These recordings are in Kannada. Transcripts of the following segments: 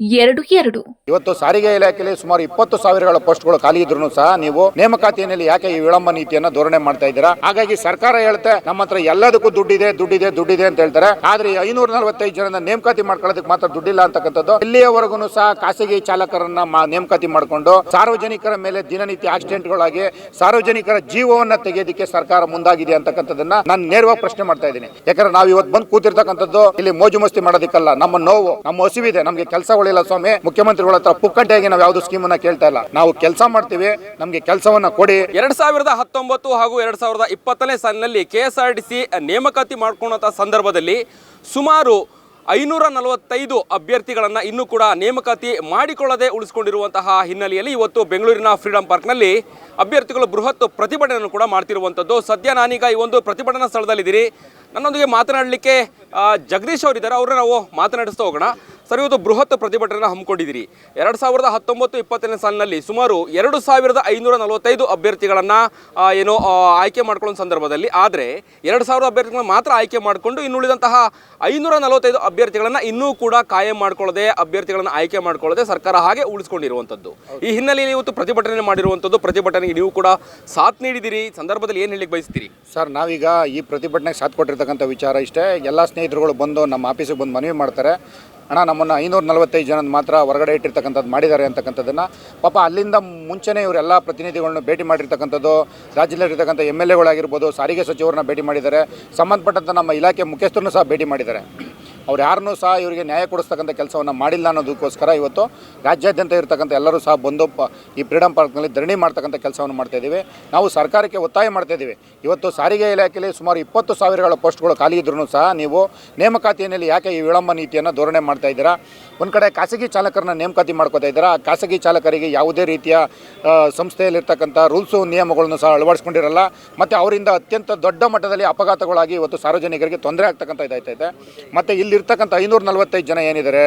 ಎರಡು ಎರಡು. ಇವತ್ತು ಸಾರಿಗೆ ಇಲಾಖೆಯಲ್ಲಿ ಸುಮಾರು ಇಪ್ಪತ್ತು ಸಾವಿರಗಳ ಪೋಸ್ಟ್ಗಳು ಖಾಲಿ ಇದ್ರು ಸಹ ನೀವು ನೇಮಕಾತಿಯಲ್ಲಿ ಯಾಕೆ ಈ ವಿಳಂಬ ನೀತಿಯನ್ನ ಧೋರಣೆ ಮಾಡ್ತಾ ಇದ್ದೀರಾ? ಹಾಗಾಗಿ ಸರ್ಕಾರ ಹೇಳುತ್ತೆ ನಮ್ಮ ಹತ್ರ ಎಲ್ಲದಕ್ಕೂ ದುಡ್ಡಿದೆ ದುಡ್ಡಿದೆ ದುಡ್ಡಿದೆ ಅಂತ ಹೇಳ್ತಾರೆ. ಆದ್ರೆ ಐನೂರ ನಲವತ್ತೈದು ಜನನ ನೇಮಕಾತಿ ಮಾಡ್ಕೊಳ್ಳೋದಕ್ಕೆ ಮಾತ್ರ ದುಡ್ಡಿಲ್ಲ ಅಂತಕ್ಕಂಥದ್ದು. ಇಲ್ಲಿಯವರೆಗೂ ಸಹ ಖಾಸಗಿ ಚಾಲಕರನ್ನ ನೇಮಕಾತಿ ಮಾಡಿಕೊಂಡು ಸಾರ್ವಜನಿಕರ ಮೇಲೆ ದಿನನಿತ್ಯ ಆಕ್ಸಿಡೆಂಟ್ಗಳಾಗಿ ಸಾರ್ವಜನಿಕರ ಜೀವವನ್ನ ತೆಗೆಯೋದಕ್ಕೆ ಸರ್ಕಾರ ಮುಂದಾಗಿದೆ ಅಂತಕ್ಕಂಥದ್ದನ್ನ ನಾನು ನೇರವಾಗಿ ಪ್ರಶ್ನೆ ಮಾಡ್ತಾ ಇದ್ದೀನಿ. ಯಾಕಂದ್ರೆ ನಾವು ಇವತ್ತು ಬಂದು ಕೂತಿರ್ತಕ್ಕಂಥದ್ದು ಇಲ್ಲಿ ಮೋಜು ಮಸ್ತಿ ಮಾಡೋದಕ್ಕಲ್ಲ. ನಮ್ಮ ನೋವು, ನಮ್ಮ ಹಸಿವಿದೆ. ನಮಗೆ ಕೆಲಸ ಉಳಿಲ್ಲ ಸ್ವಾಮಿ. ಮುಖ್ಯಮಂತ್ರಿಗಳ ಹತ್ರ ಪುಕ್ಕಟ್ಟೆಯಾಗಿ ನಾವು ಯಾವ್ದು ಸ್ಕೀಮನ್ನ ಕೇಳ್ತಾ ಇಲ್ಲ. ನಾವು ಕೆಲಸ ಮಾಡ್ತೀವಿ, ನಮಗೆ ಕೆಲಸವನ್ನ ಕೊಡಿ. ಎರಡ್ ಸಾವಿರದ ಹತ್ತೊಂಬತ್ತು ಹಾಗೂ ಎರಡ್ ಸಾವಿರದ ಇಪ್ಪತ್ತನೇ ಸಾಲಿನಲ್ಲಿ K S R T C ನೇಮಕಾತಿ ಮಾಡ್ಕೊಂಡಂಥ ಸಂದರ್ಭದಲ್ಲಿ ಸುಮಾರು ಐನೂರ ನಲವತ್ತೈದು ಅಭ್ಯರ್ಥಿಗಳನ್ನು ಇನ್ನೂ ಕೂಡ ನೇಮಕಾತಿ ಮಾಡಿಕೊಳ್ಳದೆ ಉಳಿಸಿಕೊಂಡಿರುವಂತಹ ಹಿನ್ನೆಲೆಯಲ್ಲಿ ಇವತ್ತು ಬೆಂಗಳೂರಿನ ಫ್ರೀಡಂ ಪಾರ್ಕ್ನಲ್ಲಿ ಅಭ್ಯರ್ಥಿಗಳು ಬೃಹತ್ ಪ್ರತಿಭಟನೆಯನ್ನು ಕೂಡ ಮಾಡ್ತಿರುವಂಥದ್ದು ಸದ್ಯ ನಾನೀಗ ಈ ಒಂದು ಪ್ರತಿಭಟನಾ ಸ್ಥಳದಲ್ಲಿದ್ದೀರಿ. ನನ್ನೊಂದಿಗೆ ಮಾತನಾಡಲಿಕ್ಕೆ ಜಗದೀಶ್ ಜಗದೀಶ್ ಅವರಿದ್ದಾರೆ, ಅವ್ರನ್ನ ನಾವು ಮಾತನಾಡಿಸ್ತಾ ಹೋಗೋಣ. ಸರ್, ಇವತ್ತು ಬೃಹತ್ ಪ್ರತಿಭಟನೆ ಹಮ್ಮಿಕೊಂಡಿದ್ದೀರಿ. ಎರಡು ಸಾವಿರದ ಹತ್ತೊಂಬತ್ತು ಇಪ್ಪತ್ತನೇ ಸಾಲಿನಲ್ಲಿ ಸುಮಾರು ಎರಡು ಸಾವಿರದ ಐನೂರ ನಲವತ್ತೈದು ಅಭ್ಯರ್ಥಿಗಳನ್ನು ಏನು ಆಯ್ಕೆ ಮಾಡ್ಕೊಳ್ಳೋ ಸಂದರ್ಭದಲ್ಲಿ, ಆದರೆ ಎರಡು ಸಾವಿರದ ಅಭ್ಯರ್ಥಿಗಳನ್ನ ಮಾತ್ರ ಆಯ್ಕೆ ಮಾಡಿಕೊಂಡು ಇನ್ನುಳಿದಂತಹ ಐನೂರ ನಲವತ್ತೈದು ಅಭ್ಯರ್ಥಿಗಳನ್ನು ಇನ್ನೂ ಕೂಡ ಕಾಯಂ ಮಾಡ್ಕೊಳ್ಳದೆ, ಅಭ್ಯರ್ಥಿಗಳನ್ನು ಆಯ್ಕೆ ಮಾಡ್ಕೊಳ್ಳದೆ ಸರ್ಕಾರ ಹಾಗೆ ಉಳಿಸ್ಕೊಂಡಿರುವಂಥದ್ದು. ಈ ಹಿನ್ನೆಲೆಯಲ್ಲಿ ಇವತ್ತು ಪ್ರತಿಭಟನೆ ಮಾಡಿರುವಂಥದ್ದು, ಪ್ರತಿಭಟನೆಗೆ ನೀವು ಕೂಡ ಸಾಥ್ ನೀಡಿದ್ದೀರಿ. ಸಂದರ್ಭದಲ್ಲಿ ಏನು ಹೇಳಿಕ್ಕೆ ಬಯಸ್ತೀರಿ? ಸರ್, ನಾವೀಗ ಈ ಪ್ರತಿಭಟನೆಗೆ ಸಾಥ್ ಕೊಟ್ಟಿರ್ತಕ್ಕಂಥ ವಿಚಾರ ಇಷ್ಟೇ. ಎಲ್ಲ ಸ್ನೇಹಿತರುಗಳು ಬಂದು ನಮ್ಮ ಆಫೀಸಿಗೆ ಬಂದು ಮನವಿ ಮಾಡ್ತಾರೆ. ಅಣ್ಣ, ನಮ್ಮನ್ನು ಐನೂರ ನಲವತ್ತೈದು ಜನ ಮಾತ್ರ ಹೊರಗಡೆ ಇಟ್ಟಿರ್ತಕ್ಕಂಥದ್ದು ಮಾಡಿದ್ದಾರೆ ಅಂತಕ್ಕಂಥದ್ದನ್ನು. ಪಾಪ ಅಲ್ಲಿಂದ ಮುಂಚೆನೇ ಇವರೆಲ್ಲ ಪ್ರತಿನಿಧಿಗಳನ್ನ ಭೇಟಿ ಮಾಡಿರ್ತಕ್ಕಂಥದ್ದು, ರಾಜ್ಯದಲ್ಲಿರ್ತಕ್ಕಂಥ ಎಂ ಎಲ್ ಎಗಳಾಗಿರ್ಬೋದು, ಸಾರಿಗೆ ಸಚಿವರನ್ನ ಭೇಟಿ ಮಾಡಿದ್ದಾರೆ. ಸಂಬಂಧಪಟ್ಟಂಥ ನಮ್ಮ ಇಲಾಖೆ ಮುಖ್ಯಸ್ಥರನ್ನು ಸಹ ಭೇಟಿ ಮಾಡಿದ್ದಾರೆ. ಅವ್ರು ಯಾರನ್ನೂ ಸಹ ಇವರಿಗೆ ನ್ಯಾಯ ಕೊಡಿಸ್ತಕ್ಕಂಥ ಕೆಲಸವನ್ನು ಮಾಡಿಲ್ಲ ಅನ್ನೋದಕ್ಕೋಸ್ಕರ ಇವತ್ತು ರಾಜ್ಯಾದ್ಯಂತ ಇರತಕ್ಕಂಥ ಎಲ್ಲರೂ ಸಹ ಬಂದು ಈ ಫ್ರೀಡಮ್ ಪಾರ್ಕ್ನಲ್ಲಿ ಧರಣಿ ಮಾಡ್ತಕ್ಕಂಥ ಕೆಲಸವನ್ನು ಮಾಡ್ತಾಯಿದ್ದೀವಿ ನಾವು ಸರ್ಕಾರಕ್ಕೆ ಒತ್ತಾಯ ಮಾಡ್ತಾ ಇದ್ದೀವಿ. ಇವತ್ತು ಸಾರಿಗೆ ಇಲಾಖೆಯಲ್ಲಿ ಸುಮಾರು ಇಪ್ಪತ್ತು ಸಾವಿರಗಳ ಪೋಸ್ಟ್ಗಳು ಖಾಲಿ ಇದ್ರೂ ಸಹ ನೀವು ನೇಮಕಾತಿಯಲ್ಲಿ ಯಾಕೆ ಈ ವಿಳಂಬ ನೀತಿಯನ್ನು ಧೋರಣೆ ಮಾಡ್ತಾ ಒಂದು ಕಡೆ ಖಾಸಗಿ ಚಾಲಕರನ್ನ ನೇಮಕಾತಿ ಮಾಡ್ಕೋತಾ ಇದ್ದಾರೆ? ಆ ಖಾಸಗಿ ಚಾಲಕರಿಗೆ ಯಾವುದೇ ರೀತಿಯ ಸಂಸ್ಥೆಯಲ್ಲಿರ್ತಕ್ಕಂಥ ರೂಲ್ಸು ನಿಯಮಗಳನ್ನು ಸಹ ಅಳವಡಿಸ್ಕೊಂಡಿರಲ್ಲ. ಮತ್ತು ಅವರಿಂದ ಅತ್ಯಂತ ದೊಡ್ಡ ಮಟ್ಟದಲ್ಲಿ ಅಪಘಾತಗಳಾಗಿ ಇವತ್ತು ಸಾರ್ವಜನಿಕರಿಗೆ ತೊಂದರೆ ಆಗ್ತಕ್ಕಂಥ ಇದಾಯ್ತೈತೆ ಮತ್ತು ಇಲ್ಲಿರ್ತಕ್ಕಂಥ ಐನೂರ ನಲವತ್ತೈದು ಜನ ಏನಿದ್ದಾರೆ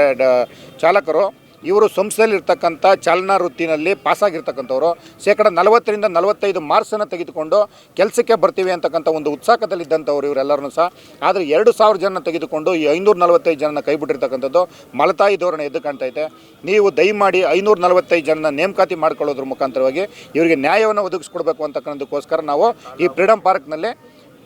ಚಾಲಕರು ಇವರು ಸಂಸ್ಥೆಯಲ್ಲಿರ್ತಕ್ಕಂಥ ಚಾಲನಾ ವೃತ್ತಿನಲ್ಲಿ ಪಾಸಾಗಿರ್ತಕ್ಕಂಥವ್ರು. ಶೇಕಡ ನಲವತ್ತರಿಂದ ನಲವತ್ತೈದು ಮಾರ್ಕ್ಸನ್ನು ತೆಗೆದುಕೊಂಡು ಕೆಲಸಕ್ಕೆ ಬರ್ತೀವಿ ಅಂತಕ್ಕಂಥ ಒಂದು ಉತ್ಸಾಹದಲ್ಲಿದ್ದಂಥವ್ರು ಇವರೆಲ್ಲರೂ ಸಹ. ಆದರೆ ಎರಡು ಸಾವಿರ ಜನ ತೆಗೆದುಕೊಂಡು ಈ ಐನೂರ ನಲವತ್ತೈದು ಜನನ ಕೈಬಿಟ್ಟಿರ್ತಕ್ಕಂಥದ್ದು ಮಲತಾಯಿ ಧೋರಣೆ ಎದ್ದು ಕಾಣ್ತೈತೆ ನೀವು ದಯಮಾಡಿ ಐನೂರ ನಲವತ್ತೈದು ಜನನ ನೇಮಕಾತಿ ಮಾಡ್ಕೊಳ್ಳೋದ್ರ ಮುಖಾಂತರವಾಗಿ ಇವರಿಗೆ ನ್ಯಾಯವನ್ನು ಒದಗಿಸ್ಕೊಡ್ಬೇಕು ಅಂತಕ್ಕಂಥದ್ದಕ್ಕೋಸ್ಕರ ನಾವು ಈ ಫ್ರೀಡಮ್ ಪಾರ್ಕ್ನಲ್ಲಿ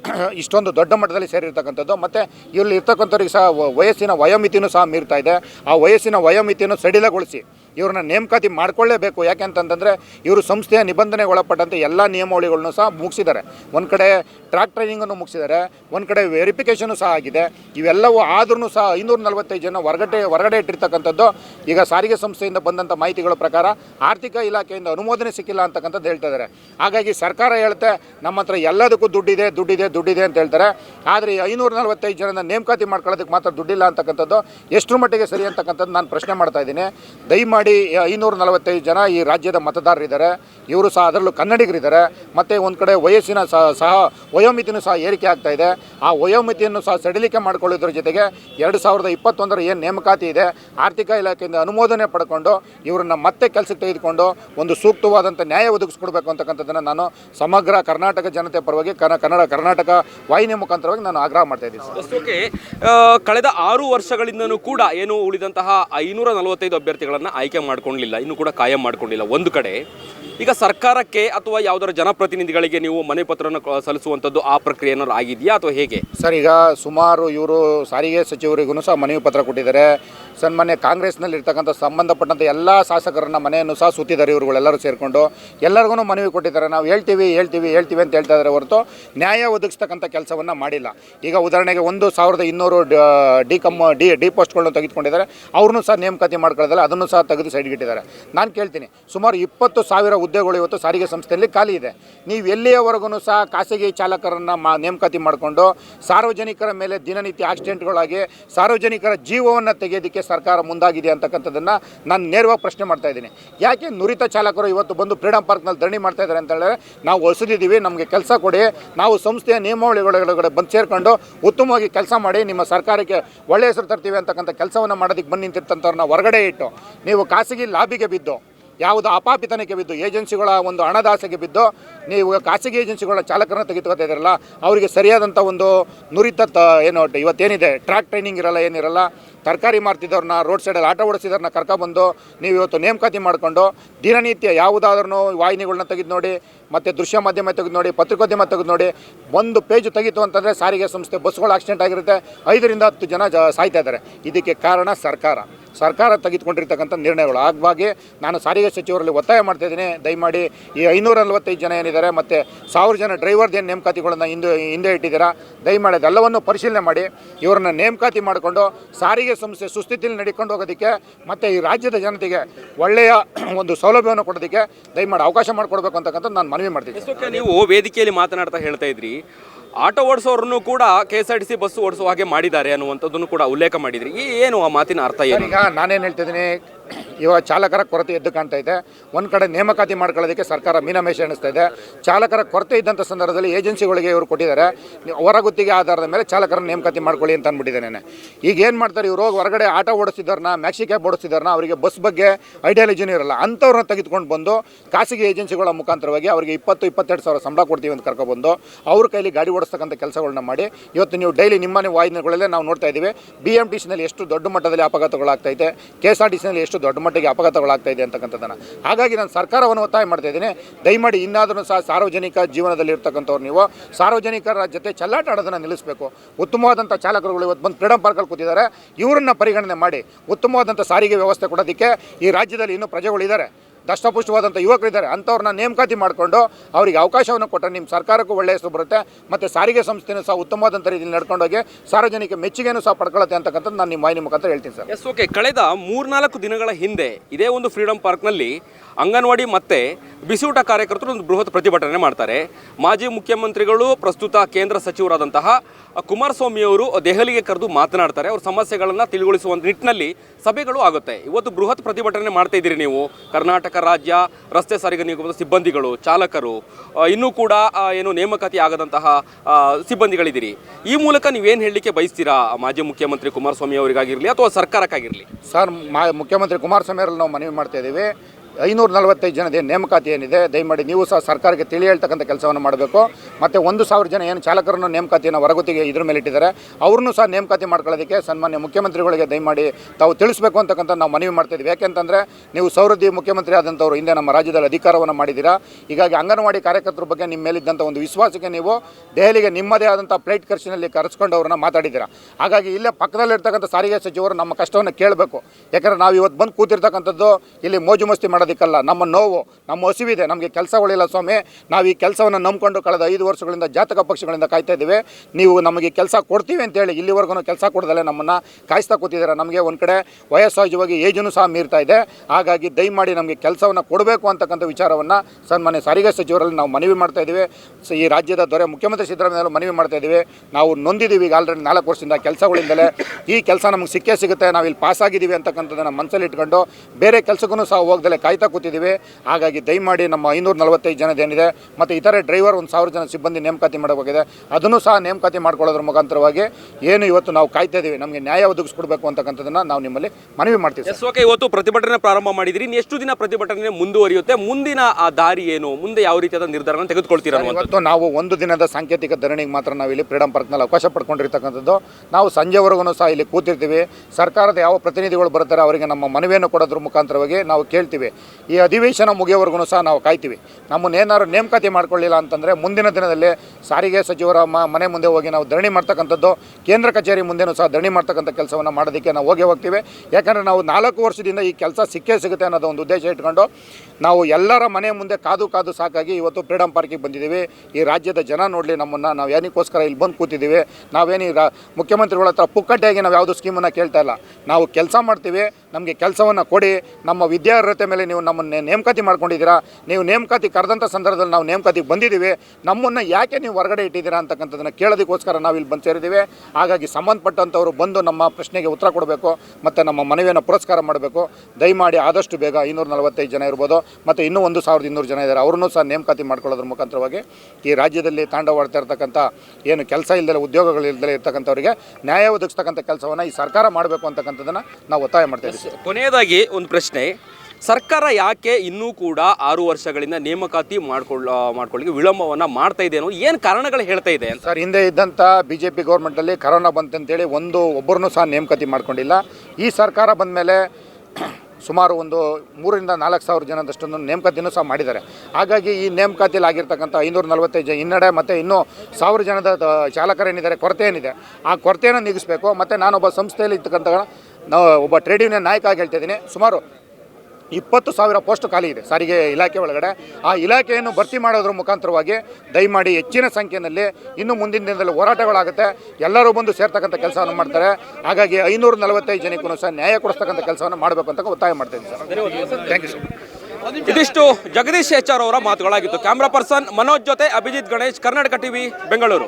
ಇಷ್ಟೊಂದು ದೊಡ್ಡ ಮಟ್ಟದಲ್ಲಿ ಸೇರಿರ್ತಕ್ಕಂಥದ್ದು. ಮತ್ತು ಇಲ್ಲಿ ಇರ್ತಕ್ಕಂಥವ್ರಿಗೆ ಸಹ ವಯಸ್ಸಿನ ವಯೋಮಿತಿನೂ ಸಹ ಮೀರ್ತಾ ಇದೆ. ಆ ವಯಸ್ಸಿನ ವಯೋಮಿತಿಯನ್ನು ಸಡಿಲಗೊಳಿಸಿ ಇವ್ರನ್ನ ನೇಮಕಾತಿ ಮಾಡ್ಕೊಳ್ಳೇಬೇಕು. ಯಾಕೆಂತಂದರೆ ಇವರು ಸಂಸ್ಥೆಯ ನಿಬಂಧನೆಗೆ ಒಳಪಟ್ಟಂತೆ ಎಲ್ಲ ನಿಯಮಾವಳಿಗಳನ್ನು ಸಹ ಮುಗಿಸಿದ್ದಾರೆ. ಒಂದು ಕಡೆ ಟ್ರ್ಯಾಕ್ ಟ್ರೈನಿಂಗನ್ನು ಮುಗಿಸಿದ್ದಾರೆ. ಒಂದು ಕಡೆ ವೆರಿಫಿಕೇಷನು ಸಹ ಆಗಿದೆ. ಇವೆಲ್ಲವೂ ಆದ್ರೂ ಸಹ ಐನೂರ ನಲವತ್ತೈದು ಜನ ಹೊರಗಡೆ ಹೊರಗಡೆ ಇಟ್ಟಿರ್ತಕ್ಕಂಥದ್ದು. ಈಗ ಸಾರಿಗೆ ಸಂಸ್ಥೆಯಿಂದ ಬಂದಂಥ ಮಾಹಿತಿಗಳ ಪ್ರಕಾರ ಆರ್ಥಿಕ ಇಲಾಖೆಯಿಂದ ಅನುಮೋದನೆ ಸಿಕ್ಕಿಲ್ಲ ಅಂತಕ್ಕಂಥದ್ದು ಹೇಳ್ತಾ ಇದ್ದಾರೆ. ಹಾಗಾಗಿ ಸರ್ಕಾರ ಹೇಳುತ್ತೆ ನಮ್ಮ ಹತ್ರ ಎಲ್ಲದಕ್ಕೂ ದುಡ್ಡಿದೆ ದುಡ್ಡಿದೆ ದುಡ್ಡಿದೆ ಅಂತ ಹೇಳ್ತಾರೆ. ಆದರೆ ಈ ಐನೂರ ನಲವತ್ತೈದು ಜನನ ನೇಮಕಾತಿ ಮಾಡ್ಕೊಳ್ಳೋದಕ್ಕೆ ಮಾತ್ರ ದುಡ್ಡಿಲ್ಲ ಅಂತಕ್ಕಂಥದ್ದು, ಎಷ್ಟರ ಮಟ್ಟಿಗೆ ಸರಿ ಅಂತಕ್ಕಂಥದ್ದು ನಾನು ಪ್ರಶ್ನೆ ಮಾಡ್ತಾ ಇದ್ದೀನಿ. ದಯಮಾಡಿ ಐನೂರ ನಲವತ್ತೈದು ಜನ ಈ ರಾಜ್ಯದ ಮತದಾರರಿದ್ದಾರೆ ಇವರು ಸಹ ಅದರಲ್ಲೂ ಕನ್ನಡಿಗರಿದ್ದಾರೆ. ಮತ್ತು ಒಂದು ಕಡೆ ವಯಸ್ಸಿನ ಸಹ ವಯೋಮಿತಿನೂ ಸಹ ಏರಿಕೆ ಆಗ್ತಾ ಇದೆ. ಆ ವಯೋಮಿತಿಯನ್ನು ಸಹ ಸಡಿಲಿಕೆ ಮಾಡಿಕೊಳ್ಳೋದ್ರ ಜೊತೆಗೆ ಎರಡು ಸಾವಿರದ ಇಪ್ಪತ್ತೊಂದರ ಏನು ನೇಮಕಾತಿ ಇದೆ, ಆರ್ಥಿಕ ಇಲಾಖೆಯಿಂದ ಅನುಮೋದನೆ ಪಡ್ಕೊಂಡು ಇವರನ್ನ ಮತ್ತೆ ಕೆಲಸಕ್ಕೆ ತೆಗೆದುಕೊಂಡು ಒಂದು ಸೂಕ್ತವಾದಂಥ ನ್ಯಾಯ ಒದಗಿಸ್ಕೊಡ್ಬೇಕು ಅಂತಕ್ಕಂಥದ್ದನ್ನು ನಾನು ಸಮಗ್ರ ಕರ್ನಾಟಕ ಜನತೆ ಪರವಾಗಿ ಕನ, ಕನ್ನಡ, ಕರ್ನಾಟಕ ವಾಹಿನಿ ಮುಖಾಂತರವಾಗಿ ನಾನು ಆಗ್ರಹ ಮಾಡ್ತಾ ಇದ್ದೀನಿ ಸರ್. ಓಕೆ ಕಳೆದ ಆರು ವರ್ಷಗಳಿಂದನೂ ಕೂಡ ಏನು ಉಳಿದಂತಹ ಐನೂರ ನಲವತ್ತೈದು ಅಭ್ಯರ್ಥಿಗಳನ್ನು ಆಯ್ಕೆ ಮಾಡಿಕೊಂಡಿಲ್ಲ. ಇನ್ನೂ ಕೂಡ ಕಾಯಂ ಮಾಡ್ಕೊಂಡಿಲ್ಲ. ಒಂದು ಕಡೆ ಈಗ ಸರ್ಕಾರಕ್ಕೆ ಅಥವಾ ಯಾವುದರ ಜನಪ್ರತಿನಿಧಿಗಳಿಗೆ ನೀವು ಮನೆ ಪತ್ರವನ್ನು ಸಲ್ಲಿಸುವಂಥದ್ದು ಆ ಪ್ರಕ್ರಿಯೆ ಏನಾದ್ರು ಆಗಿದೆಯಾ ಅಥವಾ ಹೇಗೆ? ಸರ್ ಈಗ ಸುಮಾರು ಇವರು ಸಾರಿಗೆ ಸಚಿವರಿಗೂ ಸಹ ಮನವಿ ಪತ್ರ ಕೊಟ್ಟಿದ್ದಾರೆ. ಸನ್ಮಾನ್ಯ ಕಾಂಗ್ರೆಸ್ನಲ್ಲಿ ಇರ್ತಕ್ಕಂಥ ಸಂಬಂಧಪಟ್ಟಂಥ ಎಲ್ಲ ಶಾಸಕರನ್ನ ಮನೆಯನ್ನು ಸಹ ಸುತ್ತಿದ್ದಾರೆ ಇವರುಗಳೆಲ್ಲರೂ ಸೇರಿಕೊಂಡು. ಎಲ್ಲರಿಗೂ ಮನವಿ ಕೊಟ್ಟಿದ್ದಾರೆ. ನಾವು ಹೇಳ್ತೀವಿ ಹೇಳ್ತೀವಿ ಹೇಳ್ತೀವಿ ಅಂತ ಹೇಳ್ತಾ ಇದ್ದಾರೆ ಹೊರತು ನ್ಯಾಯ ಒದಗಿಸ್ತಕ್ಕಂಥ ಕೆಲಸವನ್ನು ಮಾಡಿಲ್ಲ. ಈಗ ಉದಾಹರಣೆಗೆ ಒಂದು ಸಾವಿರದ ಇನ್ನೂರು ಡಿ ಕಮ್, ಡಿ ಡಿ ಪೋಸ್ಟ್ಗಳನ್ನು ತೆಗೆದುಕೊಂಡಿದ್ದಾರೆ. ಅವ್ರನ್ನೂ ಸಹ ನೇಮಕಾತಿ ಮಾಡ್ಕೊಳ್ಳೋದಲ್ಲ, ಅದನ್ನು ಸಹ ತೆಗೆದು ಸೈಡ್ಗಿಟ್ಟಿದ್ದಾರೆ ನಾನು ಕೇಳ್ತೀನಿ, ಸುಮಾರು ಇಪ್ಪತ್ತು ಸಾವಿರ ಹುದ್ದೆಗಳು ಇವತ್ತು ಸಾರಿಗೆ ಸಂಸ್ಥೆಯಲ್ಲಿ ಖಾಲಿ ಇದೆ. ನೀವು ಎಲ್ಲಿಯವರೆಗೂ ಸಹ ಖಾಸಗಿ ಚಾಲಕರನ್ನು ಮಾ, ನೇಮಕಾತಿ ಮಾಡಿಕೊಂಡು ಸಾರ್ವಜನಿಕರ ಮೇಲೆ ದಿನನಿತ್ಯ ಆಕ್ಸಿಡೆಂಟ್ಗಳಾಗಿ ಸಾರ್ವಜನಿಕರ ಜೀವವನ್ನು ತೆಗೆಯೋದಕ್ಕೆ ಸರ್ಕಾರ ಮುಂದಾಗಿದೆ ಅಂತಕ್ಕಂಥದ್ದನ್ನು ನಾನು ನೇರವಾಗಿ ಪ್ರಶ್ನೆ ಮಾಡ್ತಾ ಇದ್ದೀನಿ. ಯಾಕೆ ನುರಿತ ಚಾಲಕರು ಇವತ್ತು ಬಂದು ಫ್ರೀಡಮ್ ಪಾರ್ಕ್ನಲ್ಲಿ ಧರಣಿ ಮಾಡ್ತಾ ಇದ್ದಾರೆ ಅಂತ ಹೇಳಿದ್ರೆ, ನಾವು ಹೊಸದಿದ್ದೀವಿ, ನಮಗೆ ಕೆಲಸ ಕೊಡಿ, ನಾವು ಸಂಸ್ಥೆಯ ನಿಯಮಾವಳಿಗಳೊಳಗಡೆ ಬಂದು ಸೇರ್ಕೊಂಡು ಉತ್ತಮವಾಗಿ ಕೆಲಸ ಮಾಡಿ ನಿಮ್ಮ ಸರ್ಕಾರಕ್ಕೆ ಒಳ್ಳೆಯ ಹೆಸರು ತರ್ತೀವಿ ಅಂತಕ್ಕಂಥ ಕೆಲಸವನ್ನು ಮಾಡೋದಕ್ಕೆ ಬಂದು ನಿಂತಿರ್ತಂಥವ್ರನ್ನ ಹೊರಗಡೆ ಇಟ್ಟು ನೀವು ಖಾಸಗಿ ಲಾಬಿಗೆ ಬಿದ್ದು ಯಾವುದು ಅಪಾಪಿತನಕ್ಕೆ ಬಿದ್ದು, ಏಜೆನ್ಸಿಗಳ ಒಂದು ಹಣದಾಸೆಗೆ ಬಿದ್ದು, ನೀವು ಖಾಸಗಿ ಏಜೆನ್ಸಿಗಳ ಚಾಲಕರನ್ನ ತೆಗೆದುಕೊತಾ ಇದ್ದಾರಲ್ಲ, ಅವರಿಗೆ ಸರಿಯಾದಂಥ ಒಂದು ನುರಿತ ತ, ಏನು, ಇವತ್ತೇನಿದೆ ಟ್ರ್ಯಾಕ್ ಟ್ರೈನಿಂಗ್ ಇರಲ್ಲ, ಏನಿರಲ್ಲ, ತರಕಾರಿ ಮಾರ್ತಿದ್ದವ್ರನ್ನ ರೋಡ್ ಸೈಡಲ್ಲಿ ಆಟೋ ಓಡಿಸಿದವ್ರನ್ನ ಕರ್ಕೊಬಂದು ನೀವು ಇವತ್ತು ನೇಮಕಾತಿ ಮಾಡಿಕೊಂಡು, ದಿನನಿತ್ಯ ಯಾವುದಾದ್ರೂ ವಾಹಿನಿಗಳನ್ನ ತೆಗೆದು ನೋಡಿ ಮತ್ತು ದೃಶ್ಯ ಮಾಧ್ಯಮ ತೆಗೆದು ನೋಡಿ ಪತ್ರಿಕೋದ್ಯಮ ತೆಗೆದು ನೋಡಿ ಒಂದು ಪೇಜ್ ತೆಗಿತು ಅಂತಂದರೆ ಸಾರಿಗೆ ಸಂಸ್ಥೆ ಬಸ್ಗಳು ಆಕ್ಸಿಡೆಂಟ್ ಆಗಿರುತ್ತೆ, ಐದರಿಂದ ಹತ್ತು ಜನ ಜ, ಸಾಯ್ತಾ ಇದ್ದಾರೆ. ಇದಕ್ಕೆ ಕಾರಣ ಸರ್ಕಾರ. ಸರ್ಕಾರ ತೆಗೆದುಕೊಂಡಿರ್ತಕ್ಕಂಥ ನಿರ್ಣಯಗಳು. ಹಾಗಾಗಿ ನಾನು ಸಾರಿಗೆ ಸಚಿವರಲ್ಲಿ ಒತ್ತಾಯ ಮಾಡ್ತಾ ಇದ್ದೀನಿ. ದಯಮಾಡಿ ಈ ಐನೂರ ನಲವತ್ತೈದು ಜನ ಏನಿದ್ದಾರೆ ಮತ್ತು ಸಾವಿರ ಜನ ಡ್ರೈವರ್ದು ಏನು ನೇಮಕಾತಿಗಳನ್ನು ಹಿಂದೆ ಹಿಂದೆ ಇಟ್ಟಿದ್ದೀರಾ, ದಯಮಾಡಿ ಅದೆಲ್ಲವನ್ನು ಪರಿಶೀಲನೆ ಮಾಡಿ. ಇವರನ್ನ ನೇಮಕಾತಿ ಮಾಡಿಕೊಂಡು ಸಾರಿಗೆ ಸಂಸ್ಥೆ ಸುಸ್ಥಿತಿಯಲ್ಲಿ ನಡೆಕೊಂಡು ಹೋಗೋದಕ್ಕೆ ಮತ್ತು ಈ ರಾಜ್ಯದ ಜನತೆಗೆ ಒಳ್ಳೆಯ ಒಂದು ಸೌಲಭ್ಯವನ್ನು ಕೊಡೋದಕ್ಕೆ ದಯಮಾಡಿ ಅವಕಾಶ ಮಾಡಿಕೊಡ್ಬೇಕು ಅಂತಕ್ಕಂಥ ನಾನು ಮನವಿ ಮಾಡ್ತೀನಿ ನೀವು ವೇದಿಕೆಯಲ್ಲಿ ಮಾತನಾಡ್ತಾ ಹೇಳ್ತಾ ಇದ್ರಿ. ಆಟೋ ಓಡಿಸೋರನ್ನು ಕೂಡ K S R T C bus ಓಡಿಸುವ ಹಾಗೆ ಮಾಡಿದ್ದಾರೆ ಅನ್ನುವಂಥದ್ದನ್ನು ಕೂಡ ಉಲ್ಲೇಖ ಮಾಡಿದ್ರಿ. ಈ ಏನು ಆ ಮಾತಿನ ಅರ್ಥ ಏನು? ನಾನೇನು ಹೇಳ್ತಿದ್ದೀನಿ ಇವಾಗ ಚಾಲಕರ ಕೊರತೆ ಎದ್ದು ಕಾಣ್ತಾ ಇದೆ. ಒಂದು ಕಡೆ ನೇಮಕಾತಿ ಮಾಡ್ಕೊಳ್ಳೋದಕ್ಕೆ ಸರ್ಕಾರ ಮೀನಮೇಷ ಎಣಿಸ್ತಾ ಇದೆ. ಚಾಲಕರ ಕೊರತೆ ಇದ್ದಂಥ ಸಂದರ್ಭದಲ್ಲಿ ಏಜೆನ್ಸಿಗಳಿಗೆ ಇವರು ಕೊಟ್ಟಿದ್ದಾರೆ. ಹೊರ ಗುತ್ತಿಗೆ ಆಧಾರದ ಮೇಲೆ ಚಾಲಕರನ್ನ ನೇಮಕಾತಿ ಮಾಡ್ಕೊಳ್ಳಿ ಅಂತ ಅಂದ್ಬಿಟ್ಟಿದ್ದೇನೆ ಈಗ ಏನು ಮಾಡ್ತಾರೆ, ಇವರು ಹೋಗಿ ಹೊರಗಡೆ ಆಟೋ ಓಡಿಸಿದಾರನ್ನ ಮ್ಯಾಕ್ಸಿ ಕ್ಯಾಬ್ ಓಡಿಸಿದಾರನ್ನ ಅವರಿಗೆ ಬಸ್ ಬಗ್ಗೆ ಐಡಿಯಾಲಜಿನೂ ಇರಲ್ಲ ಅಂಥವ್ರನ್ನ ತೆಗೆದುಕೊಂಡು ಬಂದು ಖಾಸಗಿ ಏಜೆನ್ಸಿಗಳ ಮುಖಾಂತರವಾಗಿ ಅವರಿಗೆ ಇಪ್ಪತ್ತು, ಇಪ್ಪತ್ತೆರಡು ಸಾವಿರ ಸಂಬಳ ಕೊಡ್ತೀವಿ ಅಂತ ಕರ್ಕೊಬಂದು ಅವ್ರ ಕೈಲಿ ಗಾಡಿ ಓಡಿಸ್ತಕ್ಕಂಥ ಕೆಲಸಗಳನ್ನ ಮಾಡಿ ಇವತ್ತು ನೀವು ಡೈಲಿ ನಿಮ್ಮನೆ ವಾಹಿನಿಗಳಲ್ಲೇ ನಾವು ನೋಡ್ತಾ ಇದ್ದೀವಿ. ಬಿ ಎಂ ಟಿ ಸಿನಲ್ಲಿ ಎಷ್ಟು ದೊಡ್ಡ ಮಟ್ಟದಲ್ಲಿ ಅಪಘಾತಗಳಾಗ್ತೈತೆ ಕೆ ಎಸ್ ಆರ್ ಟಿ ಸಿನಲ್ಲಿ ಎಷ್ಟು ದೊಡ್ಡ ಮಟ್ಟಿಗೆ ಅಪಘಾತಗಳಾಗ್ತಾ ಇದೆ ಅಂತಕ್ಕಂಥದ್ದನ್ನು. ಹಾಗಾಗಿ ನಾನು ಸರ್ಕಾರವನ್ನು ಒತ್ತಾಯ ಮಾಡ್ತಾ ಇದ್ದೀನಿ. ದಯಮಾಡಿ ಇನ್ನಾದರೂ ಸಹ ಸಾರ್ವಜನಿಕ ಜೀವನದಲ್ಲಿ ಇರ್ತಕ್ಕಂಥವ್ರು ನೀವು, ಸಾರ್ವಜನಿಕರ ಜೊತೆ ಚಲ್ಲಾಟ ಆಡೋದನ್ನು ನಿಲ್ಲಿಸಬೇಕು. ಉತ್ತಮವಾದಂಥ ಚಾಲಕರುಗಳು ಇವತ್ತು ಬಂದು ಫ್ರೀಡಮ್ ಪಾರ್ಕಲ್ಲಿ ಕೂತಿದ್ದಾರೆ. ಇವರನ್ನ ಪರಿಗಣನೆ ಮಾಡಿ ಉತ್ತಮವಾದಂಥ ಸಾರಿಗೆ ವ್ಯವಸ್ಥೆ ಕೊಡೋದಕ್ಕೆ ಈ ರಾಜ್ಯದಲ್ಲಿ ಇನ್ನೂ ಪ್ರಜೆಗಳಿದ್ದಾರೆ. ದಷ್ಟಪುಷ್ಟವಾದಂಥ ಯುವಕರಿದ್ದಾರೆ, ಅಂಥವ್ರನ್ನ ನೇಮಕಾತಿ ಮಾಡಿಕೊಂಡು ಅವರಿಗೆ ಅವಕಾಶವನ್ನು ಕೊಟ್ಟರೆ ನಿಮ್ಮ ಸರ್ಕಾರಕ್ಕೂ ಒಳ್ಳೆಯ ಹೆಸರು ಬರುತ್ತೆ. ಮತ್ತು ಸಾರಿಗೆ ಸಂಸ್ಥೆನೂ ಸಹ ಉತ್ತಮವಾದಂಥ ರೀತಿಯಲ್ಲಿ ನಡ್ಕೊಂಡೋಗಿ ಸಾರ್ವಜನಿಕ ಮೆಚ್ಚುಗೆಯನ್ನು ಸಹ ಪಡ್ಕೊಳ್ಳುತ್ತೆ ಅಂತಕ್ಕಂಥದ್ದು ನಾನು ನಿಮ್ಮ ವಾಹಿನಿ ಮುಖಾಂತರ ಹೇಳ್ತೀನಿ ಸರ್. ಎಸ್ ಓಕೆ ಕಳೆದ ಮೂರ್ನಾಲ್ಕು ದಿನಗಳ ಹಿಂದೆ ಇದೇ ಒಂದು ಫ್ರೀಡಂ ಪಾರ್ಕ್ನಲ್ಲಿ ಅಂಗನವಾಡಿ ಮತ್ತೆ ಬಿಸಿಯೂಟ ಕಾರ್ಯಕರ್ತರು ಒಂದು ಬೃಹತ್ ಪ್ರತಿಭಟನೆ ಮಾಡ್ತಾರೆ. ಮಾಜಿ ಮುಖ್ಯಮಂತ್ರಿಗಳು, ಪ್ರಸ್ತುತ ಕೇಂದ್ರ ಸಚಿವರಾದಂತಹ ಕುಮಾರಸ್ವಾಮಿ ಅವರು ದೆಹಲಿಗೆ ಕರೆದು ಮಾತನಾಡ್ತಾರೆ. ಅವ್ರ ಸಮಸ್ಯೆಗಳನ್ನು ತಿಳಿಗೊಳಿಸುವ ನಿಟ್ಟಿನಲ್ಲಿ ಸಭೆಗಳು ಆಗುತ್ತೆ. ಇವತ್ತು ಬೃಹತ್ ಪ್ರತಿಭಟನೆ ಮಾಡ್ತಾ ಇದ್ದೀರಿ ನೀವು. ಕರ್ನಾಟಕ ರಾಜ್ಯ, ರಸ್ತೆ ಸಾರಿಗೆ ನಿಗಮದ ಸಿಬ್ಬಂದಿಗಳು, ಚಾಲಕರು ಇನ್ನೂ ಕೂಡ ಏನು ನೇಮಕಾತಿ ಆಗದಂತಹ ಸಿಬ್ಬಂದಿಗಳಿದ್ದೀರಿ. ಈ ಮೂಲಕ ನೀವೇನು ಹೇಳಲಿಕ್ಕೆ ಬಯಸ್ತೀರಾ? ಮಾಜಿ ಮುಖ್ಯಮಂತ್ರಿ ಕುಮಾರಸ್ವಾಮಿ ಅವರಿಗಾಗಿರಲಿ ಅಥವಾ ಸರ್ಕಾರಕ್ಕಾಗಿರಲಿ? ಸರ್ ಮುಖ್ಯಮಂತ್ರಿ ಕುಮಾರಸ್ವಾಮಿ ಅವರಲ್ಲಿ ನಾವು ಮನವಿ ಮಾಡ್ತಾ ಇದ್ದೀವಿ. ಐನೂರ ನಲವತ್ತೈದು ಜನದ ನೇಮಕಾತಿ ಏನಿದೆ, ದಯಮಾಡಿ ನೀವು ಸಹ ಸರ್ಕಾರಕ್ಕೆ ತಿಳಿ ಹೇಳ್ತಕ್ಕಂಥ ಕೆಲಸವನ್ನು ಮಾಡಬೇಕು. ಮತ್ತು ಒಂದು ಸಾವಿರ ಜನ ಏನು ಚಾಲಕರನ್ನು ನೇಮಕಾತಿಯನ್ನು ಹೊರಗುತ್ತಿಗೆ ಇದ್ರ ಮೇಲೆ ಇಟ್ಟಿದ್ದಾರೆ, ಅವ್ರನ್ನೂ ಸಹ ನೇಮಕಾತಿ ಮಾಡ್ಕೊಳ್ಳೋದಕ್ಕೆ ಸನ್ಮಾನ್ಯ ಮುಖ್ಯಮಂತ್ರಿಗಳಿಗೆ ದಯಮಾಡಿ ತಾವು ತಿಳಿಸಬೇಕು ಅಂತಕ್ಕಂಥ ನಾವು ಮನವಿ ಮಾಡ್ತಿದ್ವಿ ಯಾಕೆಂತಂದರೆ, ನೀವು ಸೌರದ್ದಿ ಮುಖ್ಯಮಂತ್ರಿ ಆದಂಥವ್ರು ಹಿಂದೆ ನಮ್ಮ ರಾಜ್ಯದಲ್ಲಿ ಅಧಿಕಾರವನ್ನು ಮಾಡಿದ್ದೀರಾ, ಹೀಗಾಗಿ ಅಂಗನವಾಡಿ ಕಾರ್ಯಕರ್ತರ ಬಗ್ಗೆ ನಿಮ್ಮ ಮೇಲಿದ್ದಂಥ ಒಂದು ವಿಶ್ವಾಸಕ್ಕೆ ನೀವು ದೆಹಲಿಗೆ ನಿಮ್ಮದೇ ಆದಂಥ ಫ್ಲೈಟ್ ಖರ್ಚಿನಲ್ಲಿ ಕರೆಸ್ಕೊಂಡು ಅವ್ರನ್ನ ಮಾತಾಡಿದ್ದೀರಾ. ಹಾಗಾಗಿ ಇಲ್ಲೇ ಪಕ್ಕದಲ್ಲಿರ್ತಕ್ಕಂಥ ಸಾರಿಗೆ ಸಚಿವರು ನಮ್ಮ ಕಷ್ಟವನ್ನು ಕೇಳಬೇಕು. ಯಾಕಂದರೆ ನಾವು ಇವತ್ತು ಬಂದು ಕೂತಿರ್ತಕ್ಕಂಥದ್ದು ಇಲ್ಲಿ ಮೋಜು ಮಸ್ತಿ ಮಾಡೋದಕ್ಕಲ್ಲ. ನಮ್ಮ ನೋವು, ನಮ್ಮ ಹಸಿವಿದೆ. ನಮಗೆ ಕೆಲಸಗಳಿಲ್ಲ ಸ್ವಾಮಿ. ನಾವು ಈ ಕೆಲಸವನ್ನು ನಂಬಿಕೊಂಡು ಕಳೆದ ಐದು ವರ್ಷಗಳಿಂದ ಜಾತಕ ಪಕ್ಷಗಳಿಂದ ಕಾಯ್ತಾ ಇದ್ದೀವಿ. ನೀವು ನಮಗೆ ಕೆಲಸ ಕೊಡ್ತೀವಿ ಅಂತೇಳಿ ಇಲ್ಲಿವರೆಗೂ ಕೆಲಸ ಕೊಡದಲ್ಲೇ ನಮ್ಮನ್ನು ಕಾಯಿಸ್ತಾ ಕೂತಿದ್ದಾರೆ. ನಮಗೆ ಒಂದು ಕಡೆ ವಯಸ್ಸಹಜವಾಗಿ ಏಜನ್ನು ಸಹ ಮೀರ್ತಾ ಇದೆ. ಹಾಗಾಗಿ ದಯಮಾಡಿ ನಮಗೆ ಕೆಲಸವನ್ನು ಕೊಡಬೇಕು ಅಂತಕ್ಕಂಥ ವಿಚಾರವನ್ನು ಸನ್ಮಾನ್ಯ ಸಾರಿಗೆ ಸಚಿವರಲ್ಲಿ ನಾವು ಮನವಿ ಮಾಡ್ತಾ ಇದ್ದೀವಿ. ಈ ರಾಜ್ಯದ ದೊರೆ ಮುಖ್ಯಮಂತ್ರಿ ಸಿದ್ದರಾಮಯ್ಯ ಮನವಿ ಮಾಡ್ತಾ ಇದ್ದೀವಿ. ನಾವು ನೊಂದಿದ್ದೀವಿ ಈಗ ಆಲ್ರೆಡಿ ನಾಲ್ಕು ವರ್ಷದಿಂದ ಕೆಲಸಗಳಿಂದಲೇ. ಈ ಕೆಲಸ ನಮಗೆ ಸಿಕ್ಕೇ ಸಿಗುತ್ತೆ. ನಾವು ಇಲ್ಲಿ ಪಾಸ್ ಆಗಿದ್ದೀವಿ ಅಂತಕ್ಕಂಥದ್ದನ್ನು ಮನಸ್ಸಲ್ಲಿ ಇಟ್ಕೊಂಡು ಬೇರೆ ಕೆಲಸಕ್ಕೂ ಸಹ ಹೋಗ್ದಲೆ ಕಾಯ್ತಾ ಕೂತಿದ್ದೀವಿ. ಹಾಗಾಗಿ ದಯಮಾಡಿ ನಮ್ಮ ಐನೂರ ನಲವತ್ತೈದು ಜನದೇನಿದೆ ಮತ್ತು ಇತರೆ ಡ್ರೈವರ್ ಒಂದು ಸಾವಿರ ಜನ ಸಿಬ್ಬಂದಿ ನೇಮಕಾತಿ ಮಾಡಬೇಕಾಗಿದೆ ಅದನ್ನು ಸಹ ನೇಮಕಾತಿ ಮಾಡ್ಕೊಳ್ಳೋದ್ರ ಮುಖಾಂತರವಾಗಿ ಏನು ಇವತ್ತು ನಾವು ಕಾಯ್ತಾ ಇದ್ದೀವಿ ನಮಗೆ ನ್ಯಾಯ ಒದಗಿಸ್ಕೊಡ್ಬೇಕು ಅಂತಕ್ಕಂಥದ್ದನ್ನು ನಾವು ನಿಮ್ಮಲ್ಲಿ ಮನವಿ ಮಾಡ್ತೀವಿ ಓಕೆ ಇವತ್ತು ಪ್ರತಿಭಟನೆ ಪ್ರಾರಂಭ ಮಾಡಿದಿರಿ. ಎಷ್ಟು ದಿನ ಪ್ರತಿಭಟನೆ ಮುಂದುವರಿಯುತ್ತೆ? ಮುಂದಿನ ಆ ದಾರಿ ಏನು? ಮುಂದೆ ಯಾವ ರೀತಿಯಾದ ನಿರ್ಧಾರವನ್ನು ತೆಗೆದುಕೊಳ್ತೀರಾ ಇವತ್ತು ನಾವು ಒಂದು ದಿನದ ಸಾಂಕೇತಿಕ ಧರಣಿಗೆ ಮಾತ್ರ ನಾವು ಇಲ್ಲಿ ಫ್ರೀಡಮ್ ಪಾರ್ಕ್ನಲ್ಲಿ ಅವಕಾಶ ಪಡ್ಕೊಂಡಿರ್ತಕ್ಕಂಥದ್ದು. ನಾವು ಸಂಜೆವರೆಗೂ ಸಹ ಇಲ್ಲಿ ಕೂತಿರ್ತೀವಿ. ಸರ್ಕಾರದ ಯಾವ ಪ್ರತಿನಿಧಿಗಳು ಬರ್ತಾರೆ ಅವರಿಗೆ ನಮ್ಮ ಮನವಿಯನ್ನು ಕೊಡೋದ್ರ ಮುಖಾಂತರವಾಗಿ ನಾವು ಕೇಳ್ತೀವಿ. ಈ ಅಧಿವೇಶನ ಮುಗಿಯೋವರೆಗೂ ಸಹ ನಾವು ಕಾಯ್ತೀವಿ. ನಮ್ಮನ್ನೇನಾದ್ರು ನೇಮಕಾತಿ ಮಾಡಿಕೊಳ್ಳಿಲ್ಲ ಅಂತಂದರೆ ಮುಂದಿನ ದಿನದಲ್ಲಿ ಸಾರಿಗೆ ಸಚಿವರ ಮನೆ ಮುಂದೆ ಹೋಗಿ ನಾವು ಧರಣಿ ಮಾಡ್ತಕ್ಕಂಥದ್ದು, ಕೇಂದ್ರ ಕಚೇರಿ ಮುಂದೆನೂ ಸಹ ಧರಣಿ ಮಾಡ್ತಕ್ಕಂಥ ಕೆಲಸವನ್ನು ಮಾಡೋದಕ್ಕೆ ನಾವು ಹೋಗಿ ಹೋಗ್ತೀವಿ. ಯಾಕಂದರೆ ನಾವು ನಾಲ್ಕು ವರ್ಷದಿಂದ ಈ ಕೆಲಸ ಸಿಕ್ಕೇ ಸಿಗುತ್ತೆ ಅನ್ನೋದು ಒಂದು ಉದ್ದೇಶ ಇಟ್ಕೊಂಡು ನಾವು ಎಲ್ಲರ ಮನೆ ಮುಂದೆ ಕಾದು ಕಾದು ಸಾಕಾಗಿ ಇವತ್ತು ಫ್ರೀಡಮ್ ಪಾರ್ಕಿಗೆ ಬಂದಿದ್ದೀವಿ. ಈ ರಾಜ್ಯದ ಜನ ನೋಡಲಿ ನಮ್ಮನ್ನು ನಾವು ಏನಕ್ಕೋಸ್ಕರ ಇಲ್ಲಿ ಬಂದು ಕೂತಿದ್ದೀವಿ. ನಾವೇನು ಈಗ ಮುಖ್ಯಮಂತ್ರಿಗಳ ಹತ್ರ ಪುಕ್ಕಟ್ಟೆಯಾಗಿ ನಾವು ಯಾವುದು ಸ್ಕೀಮನ್ನು ಕೇಳ್ತಾ ಇಲ್ಲ. ನಾವು ಕೆಲಸ ಮಾಡ್ತೀವಿ, ನಮಗೆ ಕೆಲಸವನ್ನು ಕೊಡಿ, ನಮ್ಮ ವಿದ್ಯಾರ್ಹತೆ ಮೇಲೆ ನೀವು ನಮ್ಮನ್ನು ನೇಮಕಾತಿ ಮಾಡ್ಕೊಂಡಿದ್ದೀರಾ? ನೀವು ನೇಮಕಾತಿ ಕರೆದಂಥ ಸಂದರ್ಭದಲ್ಲಿ ನಾವು ನೇಮಕಾತಿಗೆ ಬಂದಿದ್ದೀವಿ. ನಮ್ಮನ್ನು ಯಾಕೆ ನೀವು ಹೊರಗಡೆ ಇಟ್ಟಿದ್ದೀರಾ ಅಂತಕ್ಕಂಥದ್ದನ್ನು ಕೇಳೋದಕ್ಕೋಸ್ಕರ ನಾವು ಇಲ್ಲಿ ಬಂದು ಸೇರಿದ್ದೀವಿ. ಹಾಗಾಗಿ ಸಂಬಂಧಪಟ್ಟಂಥವರು ಬಂದು ನಮ್ಮ ಪ್ರಶ್ನೆಗೆ ಉತ್ತರ ಕೊಡಬೇಕು, ಮತ್ತು ನಮ್ಮ ಮನವಿಯನ್ನು ಪುರಸ್ಕಾರ ಮಾಡಬೇಕು. ದಯಮಾಡಿ ಆದಷ್ಟು ಬೇಗ ಇನ್ನೂರ ನಲವತ್ತೈದು ಜನ ಇರ್ಬೋದು, ಮತ್ತು ಇನ್ನೂ ಒಂದು ಸಾವಿರದ ಇನ್ನೂರು ಜನ ಇದ್ದಾರೆ. ಅವ್ರನ್ನೂ ಸಹ ನೇಮಕಾತಿ ಮಾಡ್ಕೊಳ್ಳೋದ್ರ ಮುಖಾಂತರವಾಗಿ ಈ ರಾಜ್ಯದಲ್ಲಿ ತಾಂಡವಾಡ್ತಾ ಇರ್ತಕ್ಕಂಥ ಏನು ಕೆಲಸ ಇಲ್ಲದೆ ಉದ್ಯೋಗಗಳು ಇಲ್ಲದೆ ಇರ್ತಕ್ಕಂಥವ್ರಿಗೆ ನ್ಯಾಯ ಒದಗಿಸ್ತಕ್ಕಂಥ ಕೆಲಸವನ್ನು ಈ ಸರ್ಕಾರ ಮಾಡಬೇಕು ಅಂತಕ್ಕಂಥದ್ದನ್ನು ನಾವು ಒತ್ತಾಯ ಮಾಡ್ತಾ ಇದ್ದೀವಿ. ಕೊನೆಯದಾಗಿ ಒಂದು ಪ್ರಶ್ನೆ. ಸರ್ಕಾರ ಯಾಕೆ ಇನ್ನೂ ಕೂಡ ಆರು ವರ್ಷಗಳಿಂದ ನೇಮಕಾತಿ ಮಾಡ್ಕೊಳ್ಳ, ಮಾಡ್ಕೊಳ್ಳಿಕ್ಕೆ ವಿಳಂಬವನ್ನು ಮಾಡ್ತಾ ಇದೆ ಅನ್ನೋ ಏನು ಕಾರಣಗಳು ಹೇಳ್ತಾ ಇದೆ ಸರ್, ಹಿಂದೆ ಇದ್ದಂಥ ಬಿ ಜೆ ಪಿ ಗೌರ್ಮೆಂಟಲ್ಲಿ ಕರೋನಾ ಬಂತಂತೇಳಿ ಒಂದು ಒಬ್ಬರನ್ನೂ ಸಹ ನೇಮಕಾತಿ ಮಾಡ್ಕೊಂಡಿಲ್ಲ. ಈ ಸರ್ಕಾರ ಬಂದ ಮೇಲೆ ಸುಮಾರು ಒಂದು ಮೂರರಿಂದ ನಾಲ್ಕು ಸಾವಿರ ಜನದಷ್ಟೊಂದು ನೇಮಕಾತಿನೂ ಸಹ ಮಾಡಿದ್ದಾರೆ. ಹಾಗಾಗಿ ಈ ನೇಮಕಾತಿಯಲ್ಲಿ ಆಗಿರ್ತಕ್ಕಂಥ ಐನೂರ ನಲವತ್ತೈದು ಹಿನ್ನಡೆ ಮತ್ತು ಇನ್ನೂ ಸಾವಿರ ಜನದ ಚಾಲಕರೇನಿದ್ದಾರೆ ಕೊರತೆ ಏನಿದೆ, ಆ ಕೊರತೆಯನ್ನು ನೀಗಿಸಬೇಕು. ಮತ್ತು ನಾನೊಬ್ಬ ಸಂಸ್ಥೆಯಲ್ಲಿ ಇರ್ತಕ್ಕಂಥ ನಾವು ಒಬ್ಬ ಟ್ರೇಡ್ ಯೂನಿಯನ್ ನಾಯಕ ಆಗಿ ಹೇಳ್ತಿದ್ದೀನಿ ಸುಮಾರು ಇಪ್ಪತ್ತು ಸಾವಿರ ಪೋಸ್ಟ್ ಖಾಲಿ ಇದೆ ಸಾರಿಗೆ ಇಲಾಖೆ ಒಳಗಡೆ. ಆ ಇಲಾಖೆಯನ್ನು ಭರ್ತಿ ಮಾಡೋದ್ರ ಮುಖಾಂತರವಾಗಿ ದಯಮಾಡಿ ಹೆಚ್ಚಿನ ಸಂಖ್ಯೆಯಲ್ಲಿ ಇನ್ನು ಮುಂದಿನ ದಿನದಲ್ಲಿ ಹೋರಾಟಗಳಾಗುತ್ತೆ. ಎಲ್ಲರೂ ಬಂದು ಸೇರ್ತಕ್ಕಂಥ ಕೆಲಸವನ್ನು ಮಾಡ್ತಾರೆ. ಹಾಗಾಗಿ ಐನೂರ ನಲವತ್ತೈದು ಜನಕ್ಕೂ ಸಹ ನ್ಯಾಯ ಕೊಡಿಸ್ತಕ್ಕಂಥ ಕೆಲಸವನ್ನು ಮಾಡಬೇಕು ಅಂತ ಒತ್ತಾಯ ಮಾಡ್ತೀನಿ ಸರ್. ಥ್ಯಾಂಕ್ ಯು ಸರ್ ಇದಿಷ್ಟು ಜಗದೀಶ್ ಆರ್ ಅವರ ಮಾತುಗಳಾಗಿತ್ತು. ಕ್ಯಾಮ್ರಾ ಪರ್ಸನ್ ಮನೋಜ್ ಜೊತೆ ಅಭಿಜಿತ್ ಗಣೇಶ್, ಕರ್ನಾಟಕ ಟಿವಿ, ಬೆಂಗಳೂರು.